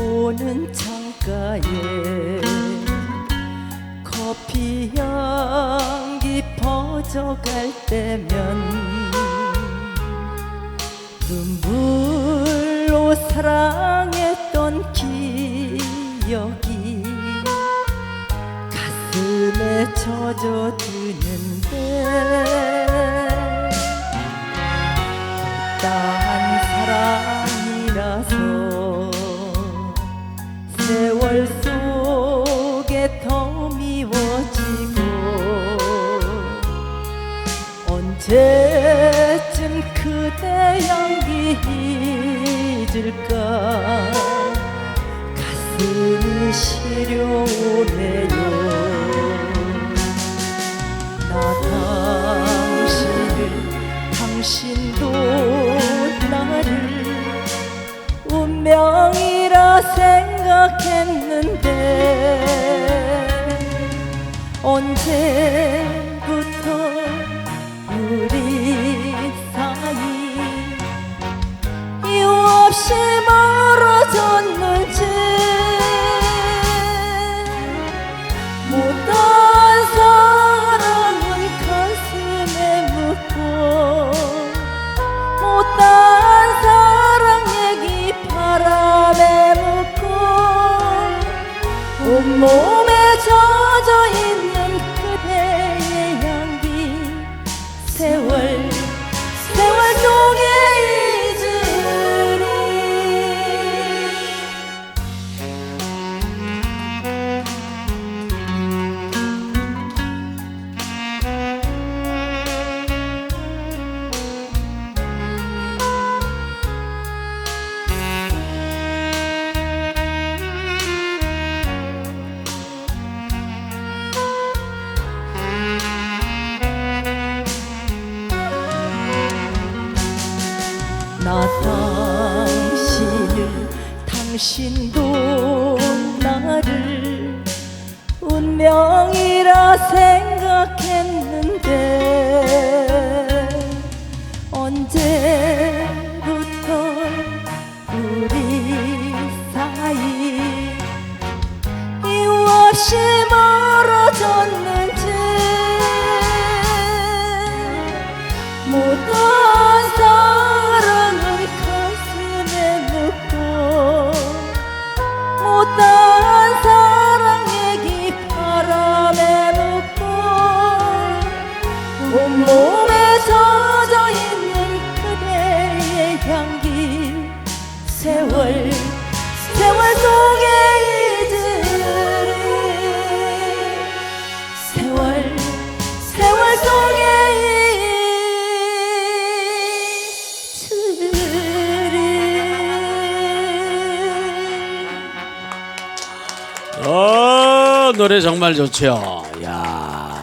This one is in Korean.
오는 창가에 커피 향기 퍼져갈 때면 눈물로 사랑했던 기억이 가슴에 젖어드는데 따한 사랑이라서 세월 속에 더 미워지고 언제쯤 그대 향기 잊을까? 가슴이 시려오네요. 나 당신을 당신도 나를 운명이라 생각했는데 언제부터 우리 사이 이유 없이 멀어졌는지 못 more. 당신도 나를 운명이라 생각했는데 언제부터 우리 사이 이유 없이 멀어졌는지 못한 못한 어, 노래 정말 좋죠. 야.